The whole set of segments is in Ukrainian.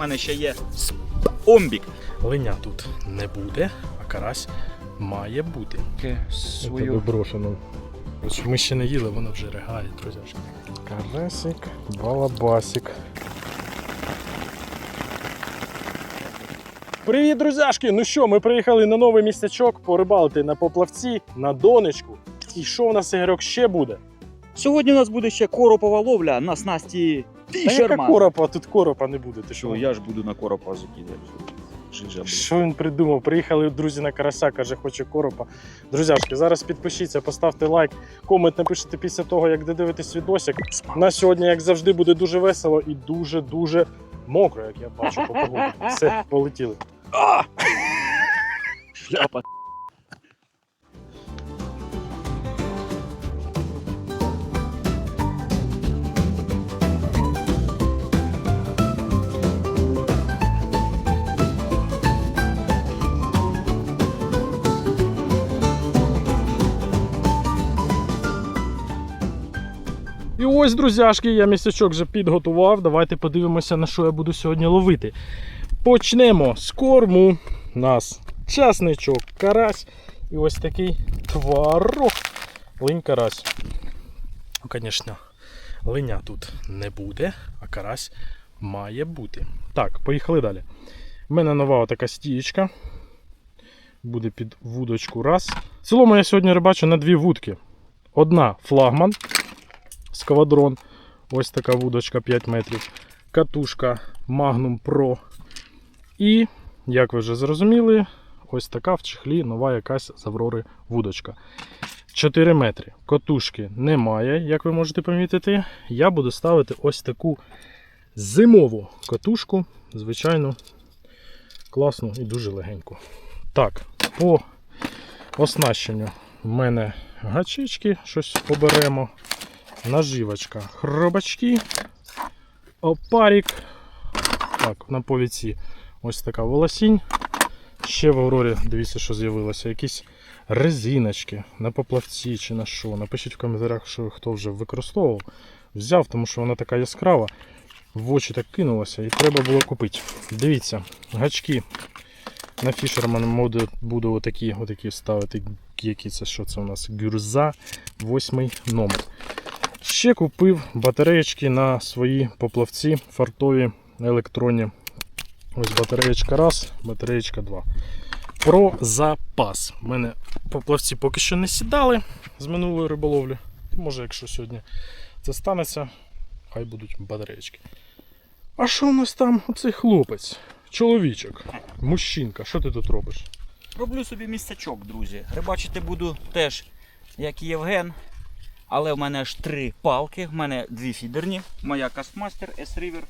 мене ще є омбік. Линя тут не буде, а карась має бути. Це виброшено. Ось Ми ще не їли, воно вже ригає, друзяшки. Карасик, балабасик. Привіт, друзяшки! Ну що, ми приїхали на новий містечок порибалити на поплавці, на донечку. І що у нас Ігорьок ще буде? Сьогодні у нас буде ще коропова ловля на снасті Та яка коропа, тут коропа не буде. Ти Що, що? я ж буду на коропа закидати. Жижа, блін. Що він придумав? Приїхали друзі на карася, каже, хоче коропа. Друзяшки, зараз підпишіться, поставте лайк, комент напишіть після того, як додивитесь відосик. На сьогодні, як завжди, буде дуже весело і дуже-дуже мокро, як я бачу по погоді. Все, полетіли. Шляпа. І ось, друзяшки, я місячок вже підготував. Давайте подивимося, на що я буду сьогодні ловити. Почнемо з корму. У нас часничок, карась і ось такий творог. Линь карась. Ну, Звісно, линя тут не буде, а карась має бути. Так, поїхали далі. У мене нова така стієчка. Буде під вудочку раз. В цілому я сьогодні рибачу на дві вудки. Одна флагман сквадрон. Ось така вудочка 5 метрів. Катушка Magnum Pro. І, як ви вже зрозуміли, ось така в чехлі нова якась з Аврори вудочка. 4 метри. Катушки немає, як ви можете помітити. Я буду ставити ось таку зимову катушку. Звичайно, класну і дуже легеньку. Так, по оснащенню в мене гачечки, щось оберемо наживочка, хробачки, опарик. Так, на повіці ось така волосінь. Ще в Аврорі, дивіться, що з'явилося. Якісь резиночки на поплавці чи на що. Напишіть в коментарях, що хто вже використовував. Взяв, тому що вона така яскрава. В очі так кинулося і треба було купити. Дивіться, гачки на Mode буду отакі, отакі ставити. Які це що це у нас? Гюрза, восьмий номер. Ще купив батареєчки на свої поплавці фартові електронні. Ось батареєчка раз, батареєчка 2. Про запас. У мене поплавці поки що не сідали з минулої риболовлі. Може, якщо сьогодні це станеться, хай будуть батареєчки. А що у нас там оцей хлопець? Чоловічок, мужчинка, що ти тут робиш? Роблю собі місцячок, друзі. Рибачити буду теж, як Євген. Але в мене аж три палки, в мене дві фідерні, моя Кастмастер S-River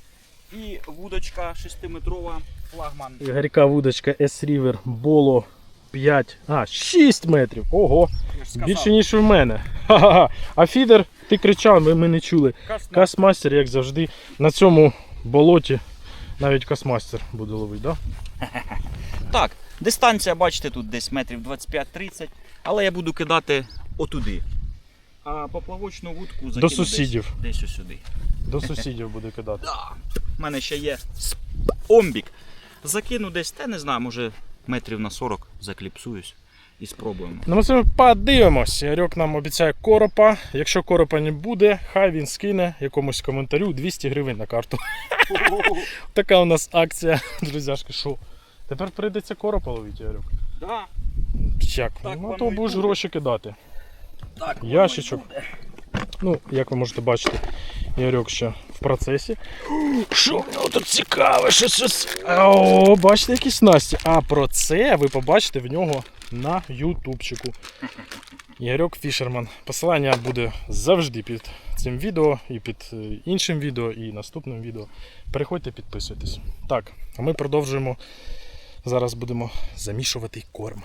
і вудочка 6-метрова флагман. Гаряка вудочка S-River Bolo 5, а, 6 метрів. Ого, більше ніж у мене. Ха-ха-ха. А фідер, ти кричав, ми, ми не чули. Кастмастер. Як завжди, на цьому болоті навіть касмастер буде ловити, да? Так, дистанція, бачите, тут десь метрів 25-30, але я буду кидати отуди. А поплавочну вудку закину сусідів. Десь, десь сюди. До сусідів буде кидати. Да. У мене ще є омбік. Закину десь, та не знаю, може метрів на 40 закліпсуюсь і спробуємо. Ну, ми подивимось. Ярьок нам обіцяє коропа. Якщо коропа не буде, хай він скине якомусь коментарю 200 гривень на карту. Така у нас акція, друзяшки. Що? Тепер прийдеться коропа ловити, Ярьок. Да, Як? Так ну то будеш гроші кидати. Так, Ящичок. Ну, як ви можете бачити, Ярьок ще в процесі. Що в нього тут цікаве? Що щось. О, бачите, якісь Насті. А про це ви побачите в нього на ютубчику. Ярьок Фішерман. Посилання буде завжди під цим відео і під е, іншим відео, і наступним відео. Переходьте, підписуйтесь. Так, а ми продовжуємо. Зараз будемо замішувати корм.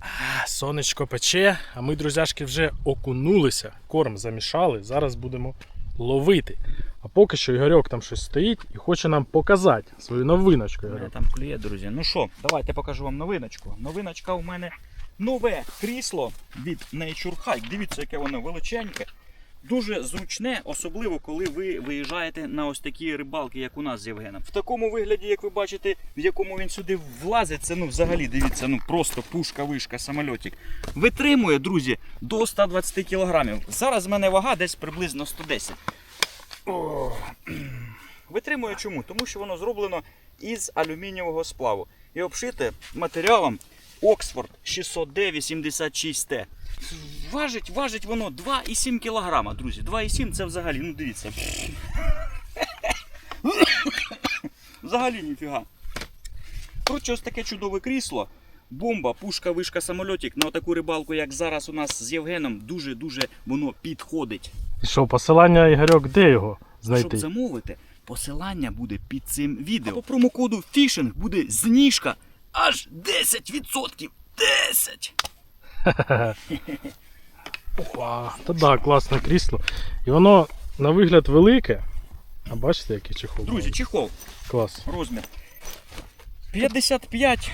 А, Сонечко пече, а ми, друзяшки, вже окунулися, корм замішали. Зараз будемо ловити. А поки що Ігорьок там щось стоїть і хоче нам показати свою новиночку. Мене там клює, друзі. Ну що, давайте покажу вам новиночку. Новиночка у мене нове крісло від Nature Hike. Дивіться, яке воно величеньке. Дуже зручне, особливо коли ви виїжджаєте на ось такі рибалки, як у нас з Євгеном. В такому вигляді, як ви бачите, в якому він сюди влазить, це ну взагалі дивіться, ну просто пушка, вишка, самольотик. Витримує, друзі, до 120 кг. Зараз в мене вага десь приблизно 110. О. Витримує чому? Тому що воно зроблено із алюмінієвого сплаву і обшите матеріалом Oxford 600D86T. Важить, важить воно 2,7 кг, друзі. 2,7 це взагалі, ну дивіться. Взагалі ніфіга. Коротше, ось таке чудове крісло. Бомба, пушка, вишка, самольотик на таку рибалку, як зараз у нас з Євгеном, дуже-дуже воно підходить. І що, посилання Ігорьок, де його знайти? Щоб замовити, посилання буде під цим відео. По промокоду фішинг буде знижка аж 10%. 10! Опа, Та да, класне крісло. І воно на вигляд велике. А бачите, який чехол? Друзі, чехол, клас. розмір. 55.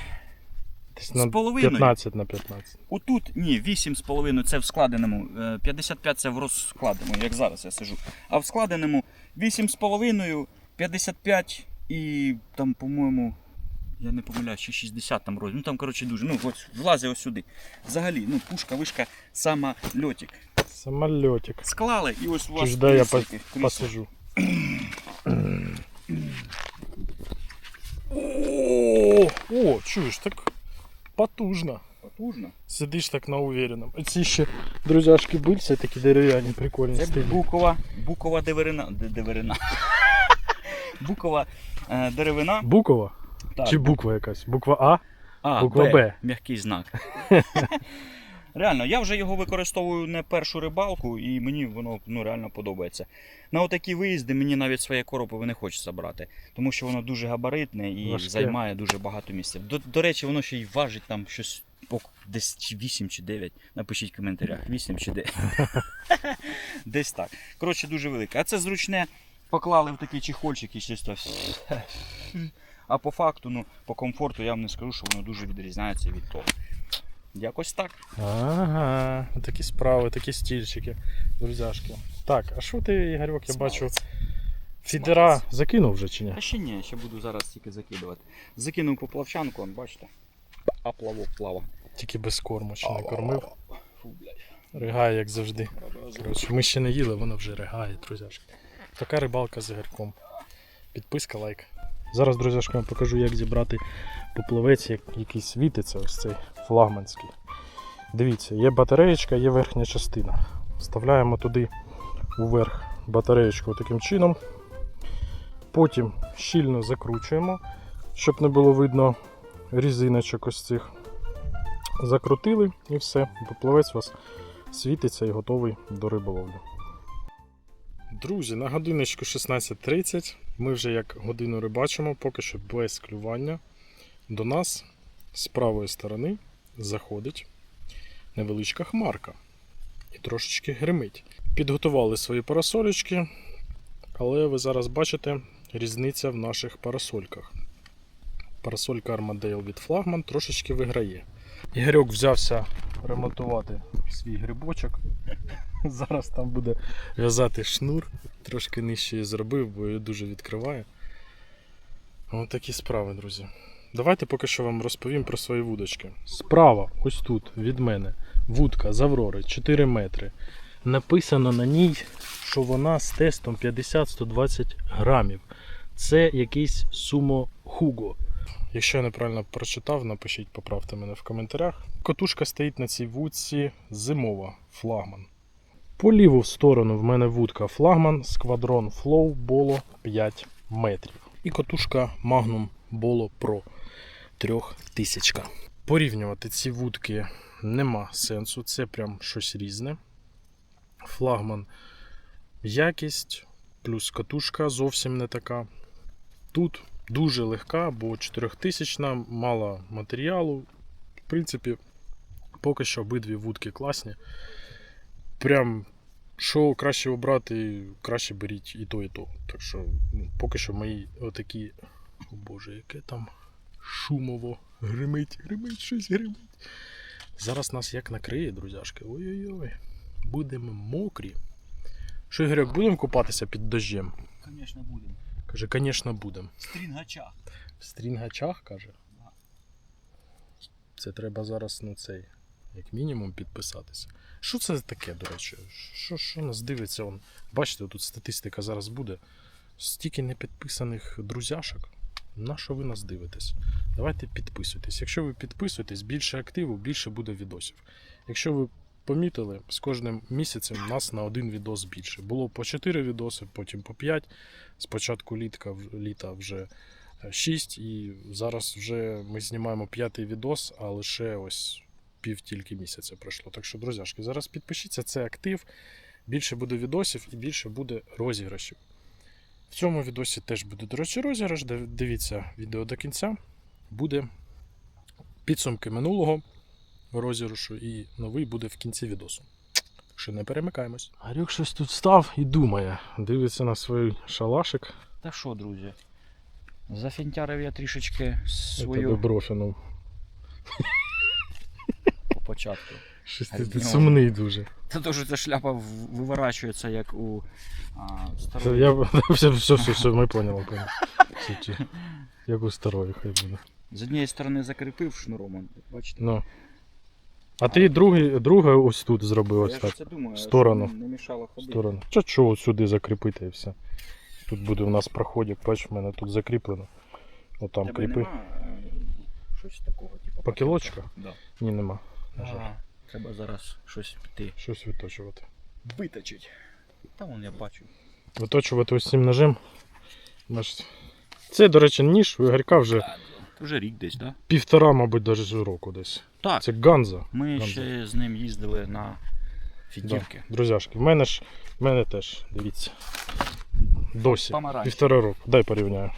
Десь з на половиною. 15 на 15. Отут ні, 8,5 це в складеному, е, 55 це в розкладеному, як зараз я сижу. А в складеному 8,5, 55 і там, по-моєму, я не помиляю, ще 60 там розмір. Ну там, коротше, дуже. Ну, ось влазить ось сюди. Взагалі, ну, пушка, вишка, сама льотик. Самольотик. Склали і ось у вас ж я кріслики, крісло. Посижу. О, о, чуєш, так потужно. Потужно. Сидиш так на уверенном. Ці ще друзяшки бильці такі дерев'яні, прикольні Це стилі. букова, букова деверина. де- Деверина. Букова е, деревина. Букова? Так, Чи буква якась? Буква А? А, Буква Б. Б. М'який знак. Реально, я вже його використовую не першу рибалку, і мені воно ну, реально подобається. На отакі виїзди мені навіть своє коропове не хочеться брати, тому що воно дуже габаритне і Важке. займає дуже багато місця. До, до речі, воно ще й важить там щось десь чи 8 чи 9. Напишіть в коментарях, 8 чи 9. Десь так. Коротше, дуже велике. А це зручне, поклали в такий чехольчик і чисто. А по факту, ну, по комфорту я вам не скажу, що воно дуже відрізняється від того. Якось так. Ага, такі справи, такі стільчики, друзяшки. Так, а що ти, Ігорьок, я бачу, фідера закинув вже чи ні? А ще ні, ще буду зараз тільки закидувати. Закинув поплавчанку, он, бачите. А плавок плава. Тільки без корму ще не кормив. Фу, блядь. Ригає, як завжди. Коротше, ми ще не їли, воно вже ригає, друзяшки. Така рибалка з Ігорьком. Підписка, лайк. Зараз, друзяшки, вам покажу, як зібрати поплавець, який світиться, ось цей флагманський. Дивіться, є батареєчка, є верхня частина. Вставляємо туди уверх батареєчку таким чином. Потім щільно закручуємо, щоб не було видно різиночок ось цих. Закрутили і все. Поплавець у вас світиться і готовий до риболовлі. Друзі, на годиночку 16.30 ми вже як годину рибачимо, поки що без клювання. До нас з правої сторони заходить невеличка хмарка і трошечки гримить. Підготували свої парасолечки, але ви зараз бачите різниця в наших парасольках. Парасолька Armadale від флагман трошечки виграє. Ігорьок взявся ремонтувати свій грибочок. Зараз там буде в'язати шнур. Трошки нижче зробив, бо її дуже відкриває. Ось такі справи, друзі. Давайте поки що вам розповім про свої вудочки. Справа, ось тут, від мене, вудка з Аврори 4 метри. Написано на ній, що вона з тестом 50-120 грамів. Це якийсь сумо Хуго. Якщо я неправильно прочитав, напишіть, поправте мене в коментарях. Котушка стоїть на цій вудці зимова флагман. По ліву сторону в мене вудка флагман Squadron Flow Bolo 5 метрів. І котушка Magnum Bolo Pro 3000. Порівнювати ці вудки нема сенсу, це прям щось різне. Флагман якість, плюс катушка зовсім не така. Тут дуже легка, бо 4000 мало матеріалу. В принципі, поки що обидві вудки класні. Прям що краще обрати, краще беріть і то, і то. Так що ну, поки що мої отакі. О Боже, яке там шумово. Гримить, гримить, щось гримить. Зараз нас як накриє, друзяшки. Ой-ой-ой. Будемо мокрі. Що, Ігорьок, будемо купатися під дощем? Звісно, будемо. Каже, звісно, будемо. Стрінгача. В стрінгачах, каже. Це треба зараз на цей, як мінімум, підписатися. Що це таке, до речі? Що, що нас дивиться? Он? Бачите, тут статистика зараз буде. Стільки непідписаних друзяшок. На що ви нас дивитесь? Давайте підписуйтесь. Якщо ви підписуєтесь, більше активу, більше буде відосів. Якщо ви помітили, з кожним місяцем нас на один відос більше. Було по 4 відоси, потім по 5. Спочатку літка, літа вже 6, і зараз вже ми знімаємо п'ятий відос, а лише ось пів тільки місяця пройшло. Так що, друзяшки, зараз підпишіться, це актив. Більше буде відосів і більше буде розіграшів. В цьому відосі теж буде, до речі, розіграш. Дивіться відео до кінця. Буде підсумки минулого розіграшу і новий буде в кінці відосу. Що не перемикаємось. Гарюк щось тут став і думає. Дивиться на свій шалашик. Та що, друзі? Зафінтярив я трішечки свою брофіну. по початку. Щось ти, в ти нього- сумний дуже. Це то, що ця шляпа виворачується, як у а, старої. я... все, все, все, все, ми поняли, поняли. Як у старої хай буде. З однієї сторони закріпив шнуром, бачите? Ну. А ти другий, друге ось тут зробив ось так. це думаю, сторону. щоб не мішало ходити. Сторону. Чи чого сюди закріпити і все. Тут буде у нас проходик, бач, в мене тут закріплено. Отам Тебе кріпи. нема, е, щось такого, типу. Покілочка? Да. Ні, нема. На жаль. А, треба зараз щось піти. Щось виточувати. Виточить. Та вон я бачу. Виточувати ось цим ножем. Бачите. Це, до речі, ніж у Ігорька вже вже рік десь, так? Півтора, мабуть, навіть року десь. Так. Це Ганза. Ми Ганза. ще з ним їздили на фідірки. Да, друзяшки, в мене ж, в мене теж, дивіться. Досі. Помаранчеві. Півтора року. Дай порівняю.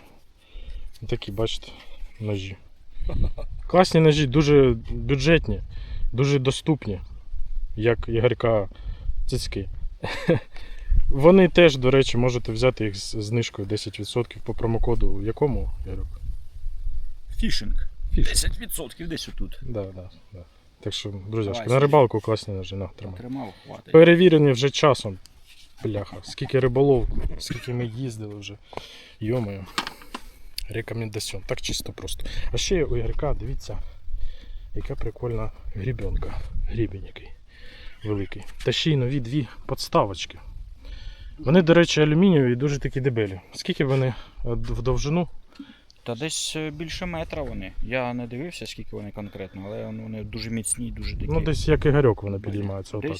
Такі, бачите, ножі. Класні ножі, дуже бюджетні, дуже доступні, як Ігорька цицьки. Вони теж, до речі, можете взяти їх з знижкою 10% по промокоду. Якому, Ігорюк? Фішинг. Фішинг. 10% десь отут. Да, да, да. Так що, друзяшки, на рибалку класні ножі, на, тримай. Тримав, хватить. Перевірені вже часом. Бляха. Скільки риболов, скільки ми їздили вже. Йомою. Рекомендаціон. Так чисто просто. А ще у Ігорка, дивіться, яка прикольна грібенка. Грібень який великий. Та ще й нові дві подставочки. Вони, до речі, алюмінієві і дуже такі дебелі. Скільки вони е, в довжину? Та десь е, більше метра вони. Я не дивився, скільки вони конкретно, але вони дуже міцні, дуже такі. Ну, десь як Ігорьок вони підіймаються. Отак.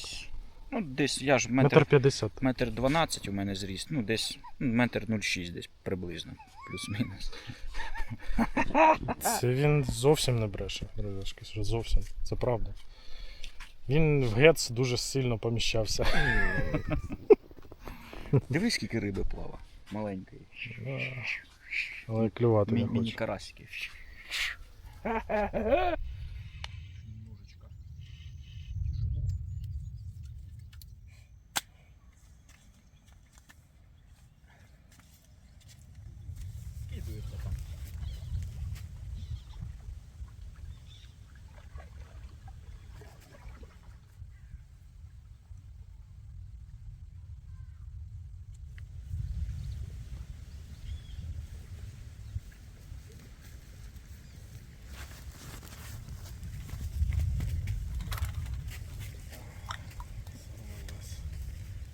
Ну, десь я ж Метр метр, п'ятдесят. метр 12 у мене зріст. Ну, десь ну, метр 0,6 десь приблизно. Плюс-мінус. Це він зовсім не бреше, друзяшки, зовсім. Це правда. Він в гец дуже сильно поміщався. Дивись, скільки риби плава. Маленької. Але клювати не хоче. Міні-карасики.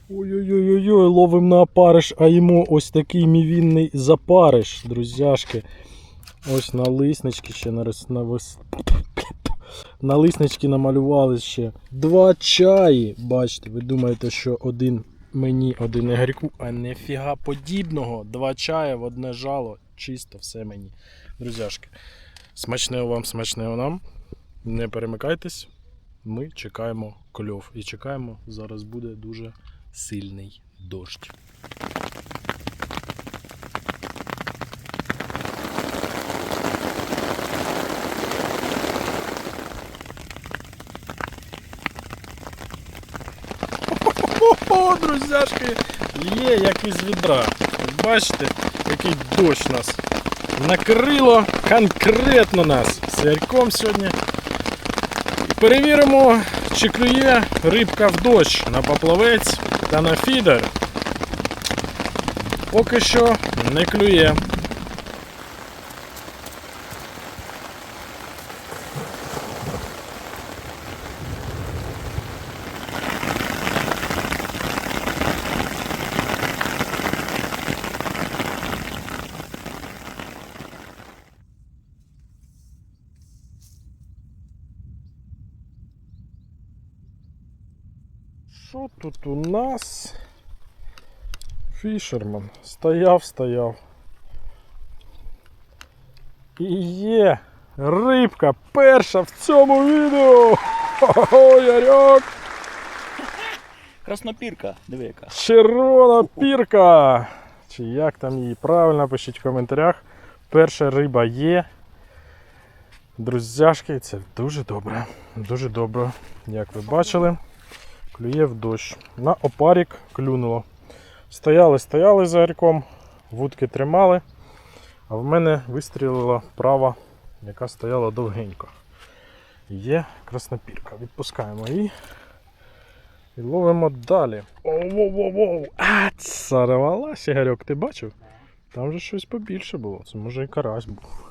Ой-ой-ой, ловим на опариш, а йому ось такий мівінний запариш, друзяшки. Ось на лиснички ще нарис... на вис... На лиснички намалювали ще два чаї. Бачите, ви думаєте, що один мені, один Ігорьку, а нефіга подібного. Два чая в одне жало. Чисто все мені. Друзяшки, смачного вам, смачного нам. Не перемикайтесь. Ми чекаємо кльов. І чекаємо, зараз буде дуже сильний дощ. О, друзяшки, є як із відра. Бачите, який дощ нас накрило конкретно нас з Ярком сьогодні. Перевіримо, чи клює рибка в дощ на поплавець та на фідер. Поки що не клює. Що тут у нас? Фішерман. Стояв, стояв. І є рибка перша в цьому відео. Хо-хо, Ярьок! Краснопірка, диви яка. Червона пірка. Чи як там її правильно, пишіть в коментарях. Перша риба є. Друзяшки, це дуже добре. Дуже добре. Як ви бачили, клює в дощ. На опарік клюнуло. Стояли, стояли за ярком, вудки тримали, а в мене вистрілила права, яка стояла довгенько. Є краснопірка. Відпускаємо її. І ловимо далі. Оу-воу-воу-воу! А, зарвалася, Ігорьок, ти бачив? Там же щось побільше було. Це може і карась був.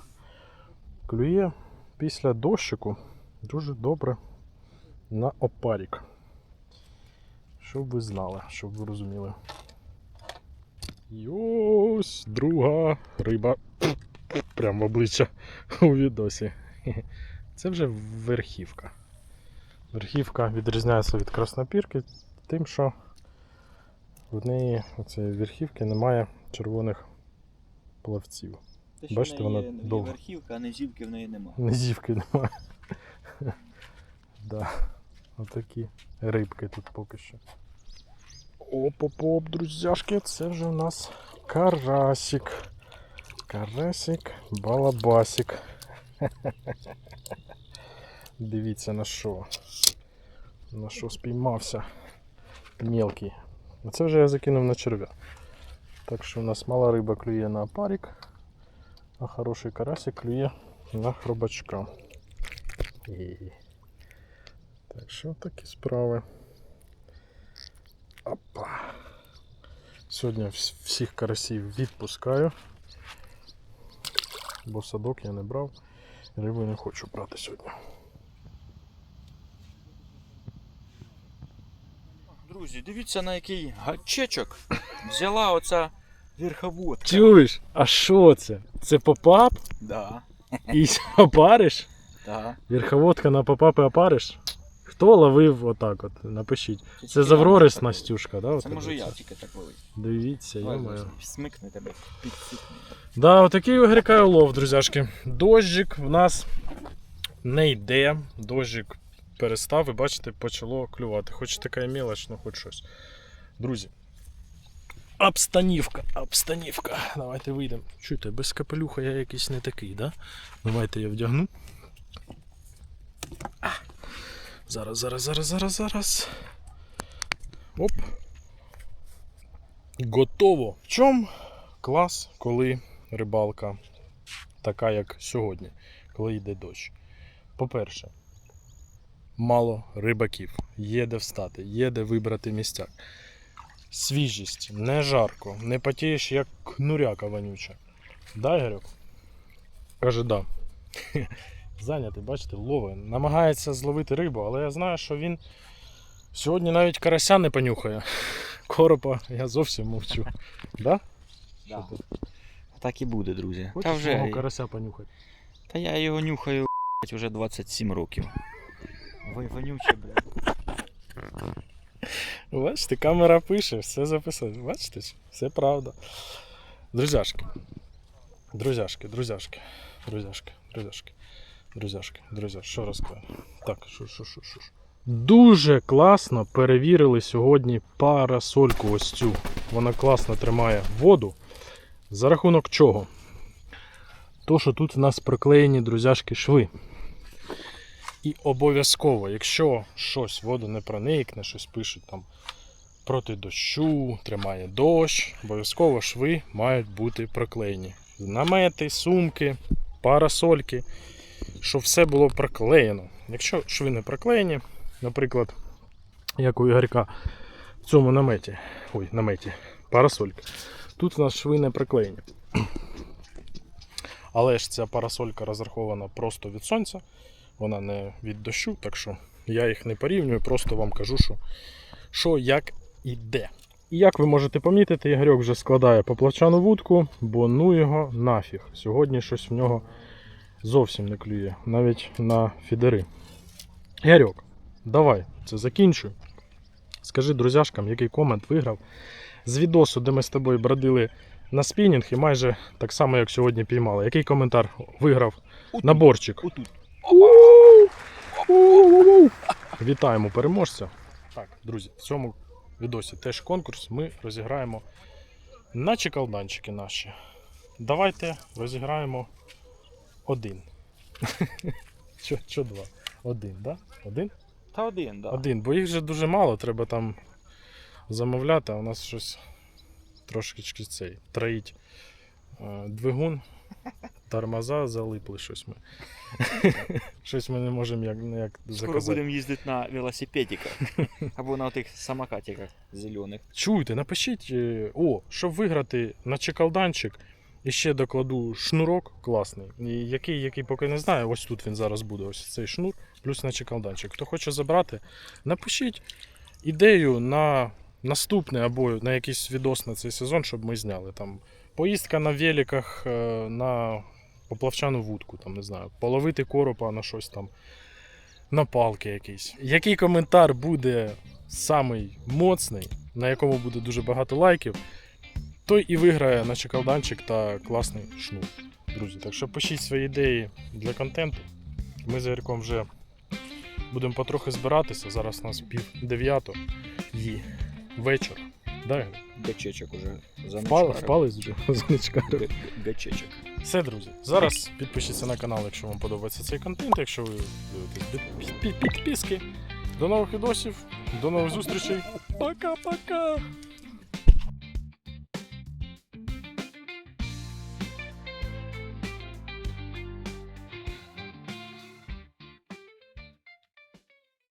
Клює після дощику дуже добре на опарік. Щоб ви знали, щоб ви розуміли. І ось друга риба. Прямо в обличчя у відосі. Це вже верхівка. Верхівка відрізняється від краснопірки тим, що в неї цієї верхівки немає червоних плавців. Бачите, вона довга. верхівка, а низівки в неї немає. Низівки немає. да. Отакі рибки тут поки що. Оп-оп-оп, друзяшки, це вже у нас карасик. Карасик, балабасик. Дивіться на що. На що спіймався мелкий. Це вже я закинув на черв'я. Так що у нас мала риба клює на парік, а хороший карасик клює на хробачка. І... Так що такі справи. Опа. Сьогодні всіх карасів відпускаю. Бо садок я не брав. Рибу не хочу брати сьогодні. Друзі, дивіться на який гачечок взяла оця верховодка. Чуєш? А що це? Це попап? Да, І опариш? да. Верховодка на попапи опариш? Хто ловив отак от? Напишіть. Це Заврорис Настюшка, да? Це от можу я тільки так ловити. Дивіться, я Смикни тебе, підсипни. Да, отакий у Грика улов, друзяшки. Дощик в нас не йде. Дощик перестав і бачите, почало клювати. Хоч така мелоч, ну хоч щось. Друзі. Обстанівка, обстанівка. Давайте вийдемо. Чуєте, без капелюха я якийсь не такий, да? Давайте я вдягну. Зараз, зараз, зараз, зараз, зараз. Оп. Готово. В чому клас, коли рибалка така, як сьогодні, коли йде дощ. По-перше, мало рибаків, є де встати, є де вибрати місця. Свіжість, не жарко, не потієш, як кнуряка вонюча. Да, Ігорьок? Каже, да. Зайнятий, бачите, ловить. Намагається зловити рибу, але я знаю, що він сьогодні навіть карася не понюхає. Коропа я зовсім мовчу. Да? Да. Так і буде, друзі. Хочеш Та вже. мого карася понюхати? Та я його нюхаю блядь, вже 27 років. Ви вонюче, блядь. Бачите, камера пише, все записано. Бачите, все правда. Друзяшки. Друзяшки, друзяшки, друзяшки, друзяшки, друзяшки, друзяшки. Що розказати? Так, що, що, що. що. Дуже класно перевірили сьогодні парасольку ось цю. Вона класно тримає воду. За рахунок чого? То, що тут в нас приклеєні друзяшки шви. І обов'язково, якщо щось воду не проникне, щось пишуть там проти дощу, тримає дощ. Обов'язково шви мають бути проклеєні. Намети, сумки, парасольки, щоб все було проклеєно. Якщо шви не проклеєні, наприклад, як у Ігорька в цьому наметі, ой, наметі, парасолька, тут у нас шви не приклеєні. Але ж ця парасолька розрахована просто від сонця, вона не від дощу, так що я їх не порівнюю, просто вам кажу, що, що як і де. І як ви можете помітити, Ігорьок вже складає поплавчану вудку, бо ну його нафіг. Сьогодні щось в нього зовсім не клює, навіть на фідери. Ігорьок, давай це закінчуй. Скажи друзяшкам, який комент виграв з відосу, де ми з тобою бродили на спінінг і майже так само, як сьогодні піймали. Який коментар виграв наборчик? Вітаємо переможця. Так, друзі, в цьому відосі теж конкурс. Ми розіграємо на чекалданчики наші. Давайте розіграємо один. Що, що два? Один, да? Один? Та один, да. Один, бо їх же дуже мало, треба там замовляти, а у нас щось трошечки цей троїть е, двигун, тормоза залипли щось ми. щось ми не можемо як, ніяк Скоро будемо їздити на велосипедиках або на тих самокатиках зелених. Чуєте, напишіть, е, о, щоб виграти на чекалданчик, і ще докладу шнурок класний, який, який поки не знаю. Ось тут він зараз буде, ось цей шнур, плюс на чекалданчик. Хто хоче забрати, напишіть ідею на наступний або на якийсь відос на цей сезон, щоб ми зняли. Там поїздка на великах е, на поплавчану вудку, там, не знаю, половити коропа на щось там. На палки якісь. Який коментар буде самий моцний, на якому буде дуже багато лайків, той і виграє на чекалданчик та класний шнур. Друзі, так що пишіть свої ідеї для контенту. Ми з Ярком вже будемо потрохи збиратися. Зараз у нас пів дев'ято і вечір. Да, Гачечок уже Впали, впали вже заничкарив. Гачечок. Все, друзі. Зараз підпишіться на канал, якщо вам подобається цей контент. Якщо ви дивитесь під- під- підписки. До нових відосів, до нових зустрічей. Пока-пока!